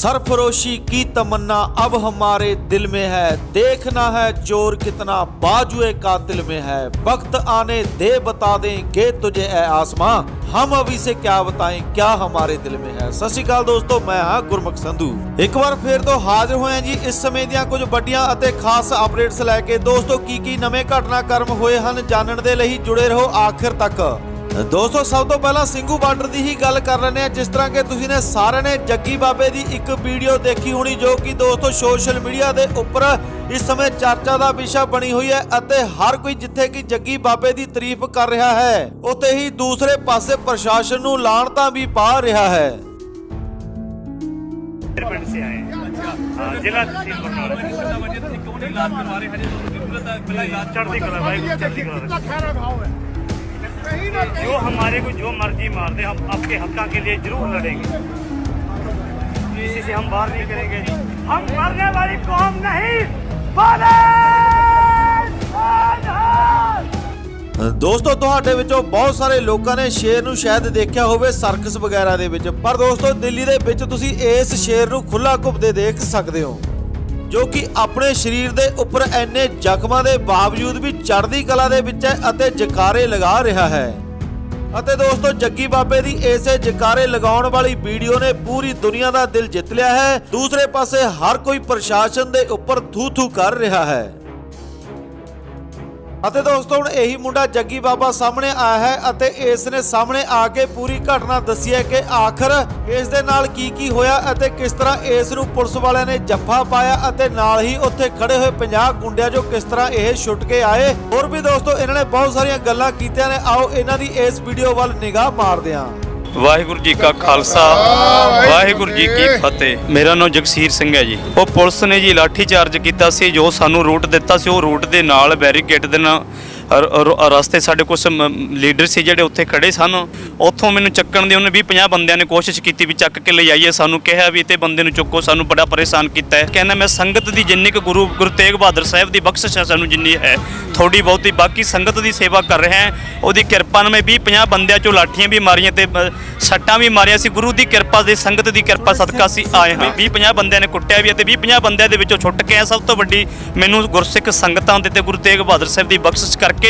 सरफरोशी की तमन्ना अब हमारे दिल में है देखना है जोर कितना बाजुए कातिल में है वक्त आने दे बता देंगे तुझे ए आसमां हम अभी से क्या बताएं क्या हमारे ਦਿਲ में है ਸਤਿ ਸ਼੍ਰੀ ਅਕਾਲ ਦੋਸਤੋ ਮੈਂ ਹਾਂ ਗੁਰਮੁਖ ਸੰਧੂ ਇੱਕ ਵਾਰ ਫੇਰ ਤੋਂ ਹਾਜ਼ਰ ਹੋਏ ਹਾਂ ਜੀ ਇਸ ਸਮੇਂ ਦੀਆਂ ਕੁਝ ਵੱਡੀਆਂ ਅਤੇ ਖਾਸ ਅਪਡੇਟਸ ਲੈ ਕੇ ਦੋਸਤੋ ਕੀ ਕੀ ਨਵੇਂ ਘਟਨਾਕ੍ਰਮ ਹੋਏ ਹਨ ਜਾਣਨ ਦੇ ਲਈ ਜੁੜੇ ਰਹੋ ਆਖਿਰ ਤੱਕ ਦੋਸਤੋ ਸਭ ਤੋਂ ਪਹਿਲਾਂ ਸਿੰਘੂ ਬਾਰਡਰ ਦੀ ਹੀ ਗੱਲ ਕਰ ਲੈਂਦੇ ਆ ਜਿਸ ਤਰ੍ਹਾਂ ਕਿ ਤੁਸੀਂ ਨੇ ਸਾਰਿਆਂ ਨੇ ਜੱਗੀ ਬਾਬੇ ਦੀ ਇੱਕ ਵੀਡੀਓ ਦੇਖੀ ਹੋਣੀ ਜੋ ਕਿ ਦੋਸਤੋ ਸੋਸ਼ਲ ਮੀਡੀਆ ਦੇ ਉੱਪਰ ਇਸ ਸਮੇਂ ਚਰਚਾ ਦਾ ਵਿਸ਼ਾ ਬਣੀ ਹੋਈ ਹੈ ਅਤੇ ਹਰ ਕੋਈ ਜਿੱਥੇ ਕਿ ਜੱਗੀ ਬਾਬੇ ਦੀ ਤਾਰੀਫ ਕਰ ਰਿਹਾ ਹੈ ਉੱਥੇ ਹੀ ਦੂਸਰੇ ਪਾਸੇ ਪ੍ਰਸ਼ਾਸਨ ਨੂੰ ਲਾਣਤਾਂ ਵੀ ਪਾ ਰਿਹਾ ਹੈ। ਪਿੰਡ ਸੇ ਆਏ ਹਾਂ। ਜ਼ਿਲ੍ਹਾ ਤਹਿਸੀਲ ਬਰਨਾਲਾ ਕਿਉਂ ਨਹੀਂ ਲਾਜ ਕਰਵਾ ਹਜੇ ਜ਼ਰੂਰਤ ਹੈ ਪਹਿਲਾਂ ਲਾਜ ਚੜ੍ਹਦੀ ਕਲਾ ਵਾਹਿਗੁਰੂ ਚੜ੍ਹਦੀ ਕਲਾ। ਕਿੰਨਾ ਖੈਰਾ ਹੈ। जो हमारे को जो मर्जी मार दे हम आपके हक्का के लिए जरूर लड़ेंगे किसी से हम बाहर नहीं करेंगे हम मरने वाली कौम नहीं बोले ਦੋਸਤੋ ਤੁਹਾਡੇ ਵਿੱਚੋਂ ਬਹੁਤ ਸਾਰੇ ਲੋਕਾਂ ਨੇ ਸ਼ੇਰ ਨੂੰ ਸ਼ਾਇਦ ਦੇਖਿਆ ਹੋਵੇ ਸਰਕਸ ਵਗੈਰਾ ਦੇ ਵਿੱਚ ਪਰ ਦੋਸਤੋ ਦਿੱਲੀ ਦੇ ਵਿੱਚ ਤੁਸੀਂ ਇਸ ਸ਼ੇਰ ਨੂੰ ਖੁੱਲਾ ਘੁੰਮਦੇ ਦੇਖ ਸਕਦੇ ਹੋ ਜੋ ਕਿ ਆਪਣੇ ਸਰੀਰ ਦੇ ਉੱਪਰ ਐਨੇ ਜ਼ਖਮਾਂ ਦੇ ਬਾਵਜੂਦ ਵੀ ਚੜ੍ਹਦੀ ਕਲਾ ਦੇ ਵਿੱਚ ਹੈ ਅਤੇ ਜਕਾਰੇ ਲਗਾ ਰਿਹਾ ਹੈ। ਅਤੇ ਦੋਸਤੋ, ਜੱਗੀ ਬਾਬੇ ਦੀ ਇਸੇ ਜਕਾਰੇ ਲਗਾਉਣ ਵਾਲੀ ਵੀਡੀਓ ਨੇ ਪੂਰੀ ਦੁਨੀਆ ਦਾ ਦਿਲ ਜਿੱਤ ਲਿਆ ਹੈ। ਦੂਸਰੇ ਪਾਸੇ ਹਰ ਕੋਈ ਪ੍ਰਸ਼ਾਸਨ ਦੇ ਉੱਪਰ ਥੂ ਥੂ ਕਰ ਰਿਹਾ ਹੈ। ਅਤੇ ਦੋਸਤੋ, ਹੁਣ ਇਹੀ ਮੁੰਡਾ ਜੱਗੀ ਬਾਬਾ ਸਾਹਮਣੇ ਆਇਆ ਹੈ ਅਤੇ ਇਸ ਨੇ ਸਾਹਮਣੇ ਆ ਕੇ ਪੂਰੀ ਘਟਨਾ ਦੱਸੀ ਹੈ ਕਿ ਆਖਰ ਇਸ ਦੇ ਨਾਲ ਕੀ ਕੀ ਹੋਇਆ ਅਤੇ ਕਿਸ ਤਰ੍ਹਾਂ ਇਸ ਨੂੰ ਪੁਲਿਸ ਵਾਲਿਆਂ ਨੇ ਜੱਫਾ ਪਾਇਆ ਅਤੇ ਨਾਲ ਹੀ ਉੱਥੇ ਖੜੇ ਹੋਏ 50 ਗੁੰਡਿਆਂ ਜੋ ਕਿਸ ਤਰ੍ਹਾਂ ਇਹ ਛੁੱਟ ਕੇ ਆਏ। ਹੋਰ ਵੀ ਦੋਸਤੋ, ਇਹਨਾਂ ਨੇ ਬਹੁਤ ਸਾਰੀਆਂ ਗੱਲਾਂ ਕੀਤੀਆਂ ਨੇ। ਆਓ, ਇਹਨਾਂ ਦੀ ਇਸ ਵੀਡੀਓ ਵੱਲ ਨਿਗਾਹ ਮਾਰਦੇ ਹਾਂ। ਵਾਹਿਗੁਰੂ ਜੀ ਕਾ ਖਾਲਸਾ, ਵਾਹਿਗੁਰੂ ਜੀ ਕੀ ਫਤਿਹ। ਮੇਰਾ ਨਾਮ ਜਗਸੀਰ ਸਿੰਘ ਹੈ ਜੀ। ਉਹ ਪੁਲਿਸ ਨੇ ਜੀ ਲਾਠੀ ਚਾਰਜ ਕੀਤਾ ਸੀ, ਜੋ ਸਾਨੂੰ ਰੂਟ ਦਿੱਤਾ ਸੀ, ਉਹ ਰੂਟ ਦੇ ਨਾਲ ਬੈਰੀਕੇਡ ਦੇ ਨਾਲ ਰਸਤੇ ਸਾਡੇ ਕੁਝ ਲੀਡਰ ਸੀ ਜਿਹੜੇ ਉੱਥੇ ਖੜੇ ਸਨ, ਉੱਥੋਂ ਮੈਨੂੰ ਚੱਕਣ ਦੀ ਉਹਨੇ 20 50 ਬੰਦਿਆਂ ਨੇ ਕੋਸ਼ਿਸ਼ ਕੀਤੀ ਵੀ ਚੱਕ ਕੇ ਲੈ ਆਈਏ, ਸਾਨੂੰ ਕਿਹਾ ਵੀ ਤੇ ਬੰਦੇ ਨੂੰ ਚੁੱਕੋ, ਸਾਨੂੰ ਬੜਾ ਪਰੇਸ਼ਾਨ ਕੀਤਾ ਹੈ। ਕਹਿੰਦਾ ਮੈਂ ਸੰਗਤ ਦੀ ਜਿੰਨੀ ਕੁ ਗੁਰੂ ਗੁਰੂ ਤੇਗ ਬਹਾਦਰ ਸਾਹਿਬ ਦੀ ਬਖਸ਼ਿਸ਼ ਹੈ, ਸਾਨੂੰ ਜਿੰਨੀ ਹੈ ਥੋੜੀ ਬਹੁਤੀ, ਬਾਕੀ ਸੰਗਤ ਦੀ ਸੇਵਾ ਕਰ ਰਹੇ ਹਾਂ, ਉਹਦੀ ਕਿਰਪਾ ਨਾਲ ਮੈਂ 20 50 ਬੰਦਿਆਂ ਚੋਂ ਲਾਠੀਆਂ ਵੀ ਮਾਰੀਆਂ ਤੇ ਸੱਟਾਂ ਵੀ ਮਾਰੀਆਂ ਸੀ, ਗੁਰੂ ਦੀ ਕਿਰਪਾ ਦੇ, ਸੰਗਤ ਦੀ ਕਿਰਪਾ ਸਦਕਾ ਸੀ ਆਏ ਹਾਂ। 20 50 ਬੰਦਿਆਂ ਨੇ ਕੁੱਟਿਆ ਵੀ ਹੈ ਤੇ 20 50 ਬੰਦਿਆਂ ਦੇ ਵਿੱਚੋਂ ਛੁੱਟ ਕੇ ਆ ਸਭ ਤੋਂ ਵੱਡੀ ਮੈਨੂੰ ਗੁਰਸਿੱਖ ਸੰਗਤਾਂ ਦੇ ਤੇ ਗੁਰੂ ਤੇਗ ਬਹਾਦਰ ਸਾਹਿਬ ਦੀ ਬਖਸ਼ਿਸ਼ ਕਰਕੇ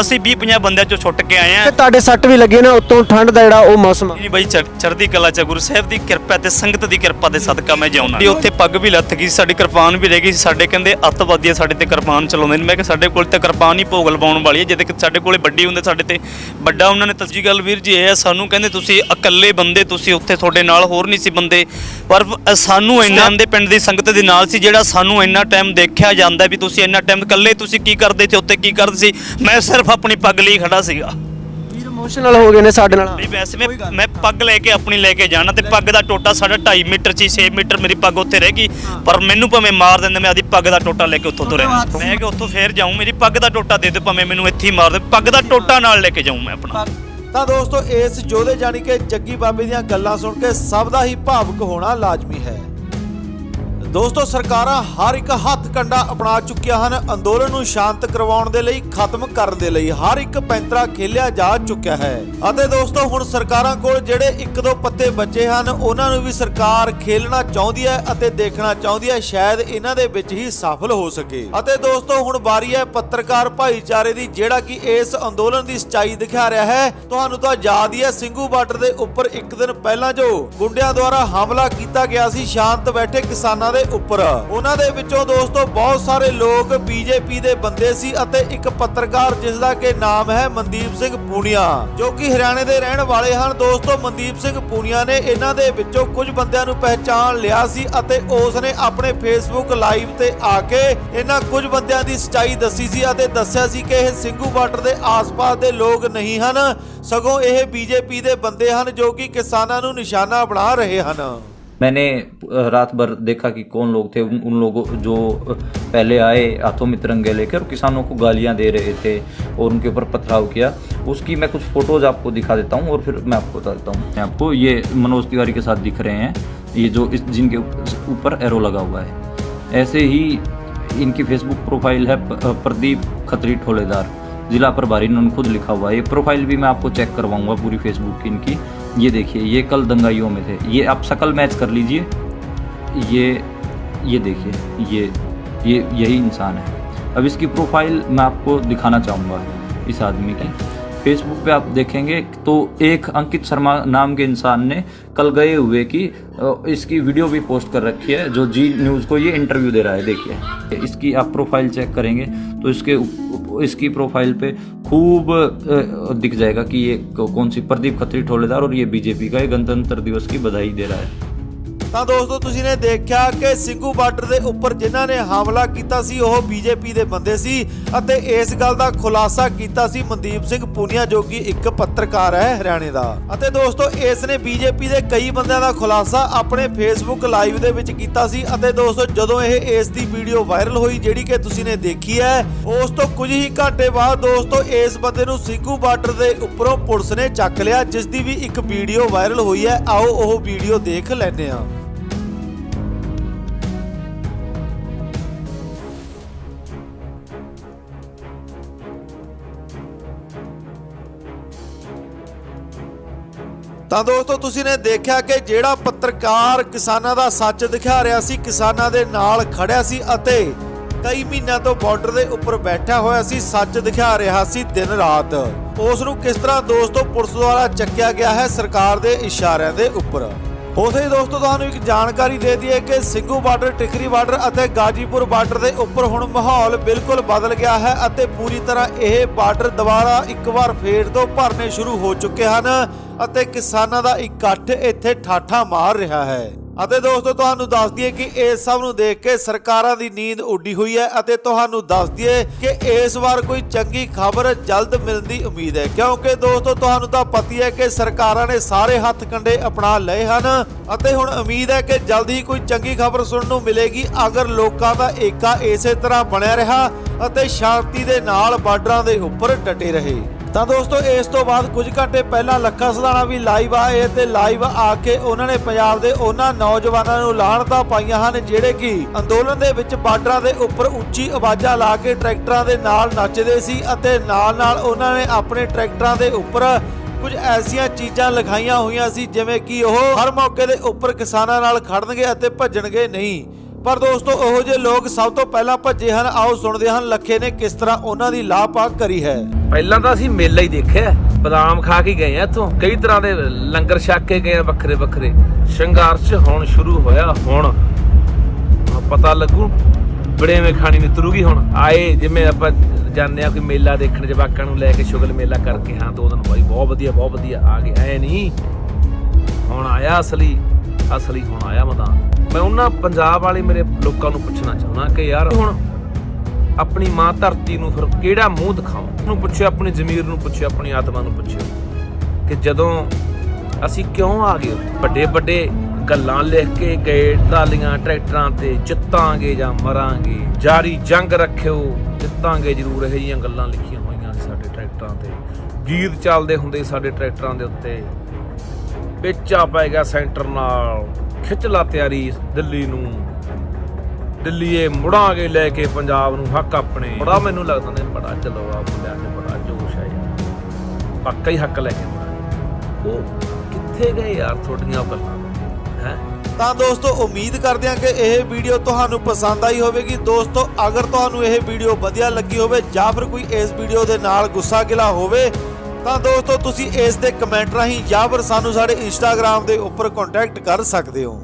ਅਸੀਂ 20 50 ਬੰਦਿਆਂ ਚੋਂ ਛੁੱਟ ਕੇ ਆਏ ਤੇ ਹਾਂ ਤੁਹਾਡੇ ਸੱਟ ਵੀ ਲੱਗੇ ਨਾ ਉਤੋਂ ਠੰਡ ਦਾ ਜਿਹੜਾ ਉਹ ਮੌਸਮ ਆ। ਜੀ ਬਾਈ ਚੜ੍ਹਦੀ ਕਲਾ ਚ ਗੁਰੂ ਸਾਹਿਬ ਦੀ ਕਿਰਪਾ ਤੇ ਸੰਗਤ ਦੀ ਕਿਰਪਾ ਦੇ ਸਦਕਾ ਮੈਂ ਜਿਉਣਾ ਉੱਥੇ ਪੱਗ ਵੀ ਲੱਥ ਗਈ ਸਾਡੀ ਕਿਰਪਾਨ ਵੀ ਰਹਿ ਗਈ ਸੀ। ਸਾਡੇ ਕਹਿੰਦੇ ਅੱਤਵਾਦੀ ਆ ਸਾਡੇ ਤੇ ਕਿਰਪਾਨ ਚਲਾਉਂਦੇ ਨੇ। ਮੈਂ ਕਿ ਸਾਡੇ ਕੋਲ ਤੇ ਕਿਰਪਾਨ ਹੀ ਭੋਗ ਲਵਾਉਣ ਵਾਲੀ ਹੈ ਜਿਹਦੇ ਕਿ ਸਾਡੇ ਕੋਲੇ ਵੱਡੀ ਹੁੰਦੇ ਸਾਡੇ ਤੇ ਵੱਡਾ ਉਹਨਾਂ ਨੇ ਤਸਜੀ ਗੱਲ ਵੀਰ ਜੀ ਇਹ ਹੈ ਸਾਨੂੰ ਕਹਿੰਦੇ ਤੁਸੀਂ ਇਕੱਲੇ ਬੰਦੇ ਤੁਸੀਂ ਉੱਥੇ ਤੁਹਾਡੇ ਨਾਲ ਹੋਰ ਨਹੀਂ ਸੀ ਬੰਦੇ। ਪਰ ਸਾਨੂੰ ਇੰਨਾ ਦੇ ਪਿੰਡ ਦੀ ਸੰਗਤ ਦੇ ਨਾਲ ਸੀ ਜਿਹੜਾ ਸਾਨੂੰ ਇੰਨਾ ਟਾਈਮ ਦੇਖਿਆ ਜਾਂਦਾ ਵੀ ਤੁਸੀਂ ਇੰਨਾ ਟਾਈਮ ਇਕੱਲੇ ਤੁਸੀਂ ਕੀ ਕਰਦੇ ਸੀ ਉੱਥੇ ਕੀ ਕਰਦੇ ਸੀ? ਮੈਂ ਸਿਰਫ ਆਪਣੀ ਪੱਗ ਲਈ ਖੜਾ ਸੀਗਾ। ਵੀਰ ਇਮੋਸ਼ਨਲ ਹੋ ਗਏ ਨੇ ਸਾਡੇ ਨਾਲ। ਨਹੀਂ ਵੈਸੇ ਮੈਂ ਮੈਂ ਪੱਗ ਲੈ ਕੇ ਆਪਣੀ ਲੈ ਕੇ ਜਾਣਾ ਤੇ ਪੱਗ ਦਾ ਟੋਟਾ ਸਾਡਾ 2.5 ਮੀਟਰ ਚ 6 ਮੀਟਰ ਮੇਰੀ ਪੱਗ ਉੱਥੇ ਰਹਿ ਗਈ। ਪਰ ਮੈਨੂੰ ਭਾਵੇਂ ਮਾਰ ਦਿੰਦੇ ਮੈਂ ਆਦੀ ਪੱਗ ਦਾ ਟੋਟਾ ਲੈ ਕੇ ਉੱਥੋਂ ਤੁਰਿਆ। ਮੈਂ ਕਿ ਉੱਥੋਂ ਫੇਰ ਜਾਊਂ ਮੇਰੀ ਪੱਗ ਦਾ ਟੋਟਾ ਦੇ ਦੇ ਭਾਵੇਂ ਮੈਨੂੰ ਇੱਥੇ ਹੀ ਮਾਰ ਦੇ ਪੱਗ ਦਾ ਟੋਟਾ ਨਾਲ ਲੈ ਕੇ ਜਾਊਂ ਮੈਂ ਆਪਣਾ। ਤਾਂ ਦੋਸਤੋ ਇਸ ਯੋਧੇ ਜਾਨੀ ਕਿ ਜੱਗੀ ਬਾਬੇ ਦੀਆਂ ਗੱਲਾਂ ਸੁਣ ਕੇ ਸਭ ਦਾ ਹੀ ਭਾਵੁਕ ਹੋਣਾ ਲਾਜ਼ਮੀ ਹੈ। ਦੋਸਤੋ, ਸਰਕਾਰਾਂ ਹਰ ਇੱਕ ਹੱਥ ਕੰਡਾ ਅਪਣਾ ਚੁੱਕੀਆਂ ਹਨ। ਅੰਦੋਲਨ ਨੂੰ ਸ਼ਾਂਤ ਕਰਵਾਉਣ ਦੇ ਲਈ, ਖਤਮ ਕਰਨ ਦੇ ਲਈ ਹਰ ਇੱਕ ਪੈਂਤਰਾ ਖੇਲਿਆ ਜਾ ਚੁੱਕਿਆ ਹੈ। ਅਤੇ ਦੋਸਤੋ, ਹੁਣ ਸਰਕਾਰਾਂ ਕੋਲ ਜਿਹੜੇ ਇੱਕ ਦੋ ਪੱਤੇ ਬਚੇ ਹਨ, ਉਹਨਾਂ ਨੂੰ ਵੀ ਸਰਕਾਰ ਖੇਲਣਾ ਚਾਹੁੰਦੀ ਹੈ ਅਤੇ ਦੇਖਣਾ ਚਾਹੁੰਦੀ ਹੈ, ਸ਼ਾਇਦ ਇਹਨਾਂ ਦੇ ਵਿੱਚ ਹੀ ਸਫਲ ਹੋ ਸਕੇ। ਅਤੇ ਦੋਸਤੋ, ਹੁਣ ਵਾਰੀ ਹੈ ਪੱਤਰਕਾਰ ਭਾਈਚਾਰੇ ਦੀ, ਜਿਹੜਾ ਕਿ ਇਸ ਅੰਦੋਲਨ ਦੀ ਸਚਾਈ ਦਿਖਾ ਰਿਹਾ ਹੈ। ਤੁਹਾਨੂੰ ਤਾਂ ਯਾਦ ਹੀ ਹੈ, ਸਿੰਘੂ ਬਾਰਡਰ ਦੇ ਉੱਪਰ ਇੱਕ ਦਿਨ ਪਹਿਲਾਂ ਜੋ ਗੁੰਡਿਆਂ ਦੁਆਰਾ ਹਮਲਾ ਕੀਤਾ ਗਿਆ ਸੀ, ਸ਼ਾਂਤ ਬੈਠੇ ਕਿਸਾਨਾਂ ਦੇ ਉੱਪਰ। ਉਹਨਾਂ ਦੇ ਵਿੱਚੋਂ ਦੋਸਤੋ ਬਹੁਤ ਸਾਰੇ ਲੋਕ ਬੀਜੇਪੀ ਦੇ ਬੰਦੇ ਸੀ ਅਤੇ ਇੱਕ ਪੱਤਰਕਾਰ ਜਿਸ ਦਾ ਕਿ ਨਾਮ ਹੈ ਮਨਦੀਪ ਸਿੰਘ ਪੂਨੀਆ, ਜੋ ਕਿ ਹਰਿਆਣੇ ਦੇ ਰਹਿਣ ਵਾਲੇ ਹਨ। ਦੋਸਤੋ ਮਨਦੀਪ ਸਿੰਘ ਪੂਨੀਆ ਨੇ ਇਹਨਾਂ ਦੇ ਵਿੱਚੋਂ ਕੁਝ ਬੰਦਿਆਂ ਨੂੰ ਪਹਿਚਾਣ ਲਿਆ ਸੀ ਅਤੇ ਉਸ ਨੇ ਆਪਣੇ ਫੇਸਬੁੱਕ ਲਾਈਵ ਤੇ ਆ ਕੇ ਇਹਨਾਂ ਕੁਝ ਬੰਦਿਆਂ ਦੀ ਸਚਾਈ ਦੱਸੀ ਸੀ ਅਤੇ ਦੱਸਿਆ ਸੀ ਕਿ ਇਹ ਸਿੰਘੂ ਬਾਰਡਰ ਦੇ ਆਸ-ਪਾਸ ਦੇ ਲੋਕ ਨਹੀਂ ਹਨ। ਸਗੋਂ ਇਹ ਬੀਜੇਪੀ ਦੇ ਬੰਦੇ ਹਨ ਜੋ ਕਿ ਕਿਸਾਨਾਂ ਨੂੰ ਨਿਸ਼ਾਨਾ ਬਣਾ ਰਹੇ ਹਨ। मैंने रात भर देखा कि कौन लोग थे उन, लोगों जो पहले आए हाथों में तिरंगे लेकर किसानों को गालियाँ दे रहे थे और उनके ऊपर पथराव किया। उसकी मैं कुछ फ़ोटोज़ आपको दिखा देता हूँ और फिर मैं आपको बता देता हूँ। आपको ये मनोज तिवारी के साथ दिख रहे हैं। ये जो इस जिनके ऊपर एरो लगा हुआ है। ऐसे ही इनकी फेसबुक प्रोफ़ाइल है प्रदीप खत्री ठोलेदार। जिला प्रभारी इन्होंने खुद लिखा हुआ है। ये प्रोफ़ाइल भी मैं आपको चेक करवाऊँगा पूरी फेसबुक की इनकी। ये देखिए, ये कल दंगाइयों में थे। ये आप शकल मैच कर लीजिए। ये ये देखिए, ये ये, यही इंसान है। अब इसकी प्रोफ़ाइल मैं आपको दिखाना चाहूँगा, इस आदमी की। फेसबुक पे आप देखेंगे तो एक अंकित शर्मा नाम के इंसान ने कल गए हुए की इसकी वीडियो भी पोस्ट कर रखी है, जो जी न्यूज़ को ये इंटरव्यू दे रहा है, देखिए। इसकी आप प्रोफ़ाइल चेक करेंगे तो इसके इसकी प्रोफ़ाइल पे खूब दिख जाएगा कि ये कौन सी प्रदीप खत्री ठोलेदार और ये बीजेपी का गणतंत्र दिवस की बधाई दे रहा है। ਤਾਂ ਦੋਸਤੋ, ਤੁਸੀਂ ਨੇ ਦੇਖਿਆ ਕਿ ਸਿੰਘੂ ਬਾਰਡਰ ਦੇ ਉੱਪਰ ਜਿਨ੍ਹਾਂ ਨੇ ਹਮਲਾ ਕੀਤਾ ਸੀ, ਉਹ ਬੀਜੇਪੀ ਦੇ ਬੰਦੇ ਸੀ ਅਤੇ ਇਸ ਗੱਲ ਦਾ ਖੁਲਾਸਾ ਕੀਤਾ ਸੀ ਮਨਦੀਪ ਸਿੰਘ ਪੂਨੀਆ, ਜੋ ਕਿ ਇੱਕ ਪੱਤਰਕਾਰ ਹੈ ਹਰਿਆਣੇ ਦਾ। ਅਤੇ ਦੋਸਤੋ, ਇਸ ਨੇ ਬੀਜੇਪੀ ਦੇ ਕਈ ਬੰਦਿਆਂ ਦਾ ਖੁਲਾਸਾ ਆਪਣੇ ਫੇਸਬੁੱਕ ਲਾਈਵ ਦੇ ਵਿੱਚ ਕੀਤਾ ਸੀ ਅਤੇ ਦੋਸਤੋ, ਜਦੋਂ ਇਹ ਇਸ ਦੀ ਵੀਡੀਓ ਵਾਇਰਲ ਹੋਈ, ਜਿਹੜੀ ਕਿ ਤੁਸੀਂ ਨੇ ਦੇਖੀ ਹੈ, ਉਸ ਤੋਂ ਕੁਝ ਹੀ ਘੰਟੇ ਬਾਅਦ ਦੋਸਤੋ, ਇਸ ਬੰਦੇ ਨੂੰ ਸਿੰਘੂ ਬਾਰਡਰ ਦੇ ਉੱਪਰੋਂ ਪੁਲਿਸ ਨੇ ਚੱਕ ਲਿਆ, ਜਿਸ ਦੀ ਵੀ ਇੱਕ ਵੀਡੀਓ ਵਾਇਰਲ ਹੋਈ ਹੈ। ਆਓ, ਉਹ ਵੀਡੀਓ ਦੇਖ ਲੈਂਦੇ ਹਾਂ। ਤਾਂ ਦੋਸਤੋ, ਤੁਸੀਂ ਨੇ ਦੇਖਿਆ ਕਿ ਜਿਹੜਾ ਪੱਤਰਕਾਰ ਕਿਸਾਨਾਂ ਦਾ ਸੱਚ ਦਿਖਾ ਰਿਹਾ ਸੀ, ਕਿਸਾਨਾਂ ਦੇ ਨਾਲ ਖੜਿਆ ਸੀ ਅਤੇ ਕਈ ਮਹੀਨਿਆਂ ਤੋਂ ਬਾਰਡਰ ਦੇ ਉੱਪਰ ਬੈਠਾ ਹੋਇਆ ਸੀ, ਸੱਚ ਦਿਖਾ ਰਿਹਾ ਸੀ ਦਿਨ ਰਾਤ। ਉਸ ਨੂੰ ਕਿਸ ਤਰ੍ਹਾਂ ਦੋਸਤੋ ਪੁਲਿਸ ਦੁਆਰਾ ਚੱਕਿਆ ਗਿਆ ਹੈ, ਸਰਕਾਰ ਦੇ ਇਸ਼ਾਰਿਆਂ ਦੇ ਉੱਪਰ? ਉਸੇ ਹੀ ਦੋਸਤੋ, ਤੁਹਾਨੂੰ ਇੱਕ ਜਾਣਕਾਰੀ ਦੇ ਦਈਏ ਕਿ ਸਿੰਘੂ ਬਾਰਡਰ, ਟਿਕਰੀ ਬਾਰਡਰ ਅਤੇ ਗਾਜੀਪੁਰ ਬਾਰਡਰ ਦੇ ਉੱਪਰ ਹੁਣ ਮਾਹੌਲ ਬਿਲਕੁਲ ਬਦਲ ਗਿਆ ਹੈ ਅਤੇ ਪੂਰੀ ਤਰ੍ਹਾਂ ਇਹ ਬਾਰਡਰ ਦੁਬਾਰਾ ਇੱਕ ਵਾਰ ਫੇਰ ਤੋਂ ਭਰਨੇ ਸ਼ੁਰੂ ਹੋ ਚੁੱਕੇ ਹਨ ਅਤੇ ਕਿਸਾਨਾਂ ਦਾ ਇਕੱਠ ਇੱਥੇ ਠਾਠਾ ਮਾਰ ਰਿਹਾ ਹੈ। ਅਤੇ ਦੋਸਤੋ, ਤੁਹਾਨੂੰ ਦੱਸ ਦਈਏ ਕਿ ਇਸ ਸਭ ਨੂੰ ਦੇਖ ਕੇ ਸਰਕਾਰਾਂ ਦੀ ਨੀਂਦ ਉੱਡੀ ਹੋਈ ਹੈ ਅਤੇ ਤੁਹਾਨੂੰ ਦੱਸ ਦਈਏ ਕਿ ਇਸ ਵਾਰ ਕੋਈ ਚੰਗੀ ਖਬਰ ਜਲਦ ਮਿਲਣ ਦੀ ਉਮੀਦ ਹੈ। ਕਿਉਂਕਿ ਦੋਸਤੋ, ਤੁਹਾਨੂੰ ਤਾਂ ਪਤੀ ਹੈ ਕਿ ਸਰਕਾਰਾਂ ਨੇ ਸਾਰੇ ਹੱਥ ਕੰਡੇ ਅਪਣਾ ਲਏ ਹਨ ਅਤੇ ਹੁਣ ਉਮੀਦ ਹੈ ਕਿ ਜਲਦ ਹੀ ਕੋਈ ਚੰਗੀ ਖਬਰ ਸੁਣਨ ਨੂੰ ਮਿਲੇਗੀ। ਅਗਰ ਲੋਕਾਂ ਦਾ ਏਕਾ ਇਸੇ ਤਰ੍ਹਾਂ ਬਣਿਆ ਰਿਹਾ ਅਤੇ ਸ਼ਾਂਤੀ ਦੇ ਨਾਲ ਬਾਰਡਰਾਂ ਦੇ ਉੱਪਰ ਡਟੇ ਰਹੇ। ਤਾਂ ਦੋਸਤੋ, ਇਸ ਤੋਂ ਬਾਅਦ ਕੁਝ ਘੰਟੇ ਪਹਿਲਾਂ ਲੱਖਾ ਸਦਾਣਾ ਵੀ ਲਾਈਵ ਆਏ ਤੇ ਲਾਈਵ ਆ ਕੇ ਉਹਨਾਂ ਨੇ ਪੰਜਾਬ ਦੇ ਉਹਨਾਂ ਨੌਜਵਾਨਾਂ ਨੂੰ ਲਾਹਣਤਾ ਪਾਈਆਂ ਹਨ, ਜਿਹੜੇ ਕਿ ਅੰਦੋਲਨ ਦੇ ਵਿੱਚ ਬਾਰਡਰਾਂ ਦੇ ਉੱਪਰ ਉੱਚੀ ਆਵਾਜ਼ਾਂ ਲਾ ਕੇ ਟਰੈਕਟਰਾਂ ਦੇ ਨਾਲ ਨੱਚਦੇ ਸੀ ਅਤੇ ਨਾਲ-ਨਾਲ ਉਹਨਾਂ ਨੇ ਆਪਣੇ ਟਰੈਕਟਰਾਂ ਦੇ ਉੱਪਰ ਕੁਝ ਐਸੀਆਂ ਚੀਜ਼ਾਂ ਲਿਖਾਈਆਂ ਹੋਈਆਂ ਸੀ, ਜਿਵੇਂ ਕਿ ਉਹ ਹਰ ਮੌਕੇ ਦੇ ਉੱਪਰ ਕਿਸਾਨਾਂ ਨਾਲ ਖੜਨਗੇ ਅਤੇ ਭੱਜਣਗੇ ਨਹੀਂ। ਪਰ ਦੋਸਤੋ, ਉਹੋ ਜਿਹੇ ਲੋਕ ਸਭ ਤੋਂ ਪਹਿਲਾਂ ਭੱਜੇ ਹਨ, ਆਓ ਸੁਣਦੇ ਹਨ ਲੱਖੇ ਨੇ ਕਿਸ ਤਰ੍ਹਾਂ ਉਹਨਾਂ ਦੀ ਲਾਪਾਕ ਕਰੀ ਹੈ। ਪਹਿਲਾਂ ਤਾਂ ਅਸੀਂ ਮੇਲਾ ਹੀ ਦੇਖਿਆ ਬਦਾਮ ਖਾ ਕੇ ਗਏ ਆ ਇੱਥੋਂ। ਕਈ ਤਰ੍ਹਾਂ ਦੇ ਲੰਗਰ ਛਕ ਕੇ ਗਏ ਆ ਵੱਖਰੇ ਵੱਖਰੇ। ਸੰਘਰਸ਼ ਹੁਣ ਸ਼ੁਰੂ ਹੋਇਆ, ਹੁਣ ਪਤਾ ਲੱਗੂ ਬੜੇਵੇਂ ਖਾਣੀ ਨਹੀਂ ਤੁਰੂਗੀ ਹੁਣ। ਆਏ, ਜਿਵੇਂ ਆਪਾਂ ਜਾਂਦੇ ਆ ਕੋਈ ਮੇਲਾ ਦੇਖਣ, ਜਵਾਕਾਂ ਨੂੰ ਲੈ ਕੇ ਸ਼ੁਗਲ ਮੇਲਾ ਕਰਕੇ, ਹਾਂ, ਦੋ ਦਿਨ ਬਾਈ, ਬਹੁਤ ਵਧੀਆ ਬਹੁਤ ਵਧੀਆ, ਆ ਗਏ, ਐ ਨਹੀਂ। ਹੁਣ ਆਇਆ ਅਸਲੀ ਅਸਲੀ ਹੁਣ ਆਇਆ ਮੈਦਾਨ। ਮੈਂ ਉਹਨਾਂ ਪੰਜਾਬ ਵਾਲੇ ਮੇਰੇ ਲੋਕਾਂ ਨੂੰ ਪੁੱਛਣਾ ਚਾਹੁੰਦਾ ਕਿ ਯਾਰ ਹੁਣ ਆਪਣੀ ਮਾਂ ਧਰਤੀ ਨੂੰ ਫਿਰ ਕਿਹੜਾ ਮੂੰਹ ਦਿਖਾਵਾਂ? ਉਹਨੂੰ ਪੁੱਛਿਓ, ਆਪਣੀ ਜ਼ਮੀਰ ਨੂੰ ਪੁੱਛਿਓ, ਆਪਣੀ ਆਤਮਾ ਨੂੰ ਪੁੱਛਿਓ ਕਿ ਜਦੋਂ ਅਸੀਂ ਕਿਉਂ ਆ ਗਏ ਵੱਡੇ ਵੱਡੇ ਗੱਲਾਂ ਲਿਖ ਕੇ ਗਏ, ਟਰਾਲੀਆਂ, ਟਰੈਕਟਰਾਂ ਤੇ ਜਿੱਤਾਂਗੇ ਜਾਂ ਮਰਾਂਗੇ? ਜਾਰੀ ਜੰਗ ਰੱਖਿਓ, ਜਿੱਤਾਂਗੇ ਜ਼ਰੂਰ। ਇਹ ਜਿਹੀਆਂ ਗੱਲਾਂ ਲਿਖੀਆਂ ਹੋਈਆਂ ਸਾਡੇ ਟਰੈਕਟਰਾਂ ਤੇ। ਗੀਤ ਚੱਲਦੇ ਹੁੰਦੇ ਸੀ ਸਾਡੇ ਟਰੈਕਟਰਾਂ ਦੇ ਉੱਤੇ। ਪੇਚਾ ਪੈ ਗਿਆ ਸੈਂਟਰ ਨਾਲ। ਖਿੱਚ ਲਾ ਤਿਆਰੀ ਦਿੱਲੀ ਨੂੰ। ਦਿੱਲੀਏ ਮੁੜਾਂਗੇ ਲੈ ਕੇ ਪੰਜਾਬ ਨੂੰ ਹੱਕ ਆਪਣੇ। ਬੜਾ ਮੈਨੂੰ ਲੱਗਦਾ ਨੇ ਬੜਾ ਚਲਵਾ ਮੁੰਡਿਆਂ 'ਚ ਬੜਾ ਜੋਸ਼ ਹੈ ਯਾਰ। ਪੱਕਾ ਹੀ ਹੱਕ ਲੈ ਕੇ ਮੁੜਾਂਗੇ ਉਹ ਕਿੱਥੇ ਗਏ ਯਾਰ ਤੁਹਾਡੀਆਂ ਗੱਲਾਂ? ਹੈ? ਤਾਂ ਦੋਸਤੋ, ਉਮੀਦ ਕਰਦੇ ਹਾਂ ਕਿ ਇਹ ਵੀਡੀਓ ਤੁਹਾਨੂੰ ਪਸੰਦ ਆਈ ਹੋਵੇਗੀ। ਦੋਸਤੋ, ਅਗਰ ਤੁਹਾਨੂੰ ਇਹ ਵੀਡੀਓ ਵਧੀਆ ਲੱਗੀ ਹੋਵੇ ਜਾਂ ਫਿਰ ਕੋਈ ਇਸ ਵੀਡੀਓ ਦੇ ਨਾਲ ਗੁੱਸਾ ਗਿਲਾ ਹੋਵੇ ਤਾਂ ਦੋਸਤੋ, ਤੁਸੀਂ ਇਸ ਦੇ ਕਮੈਂਟ ਰਾਹੀਂ ਜਾਂ ਫਿਰ ਸਾਨੂੰ ਸਾਡੇ ਇੰਸਟਾਗ੍ਰam ਦੇ ਉੱਪਰ ਕੰਟੈਕਟ ਕਰ ਸਕਦੇ ਹੋ।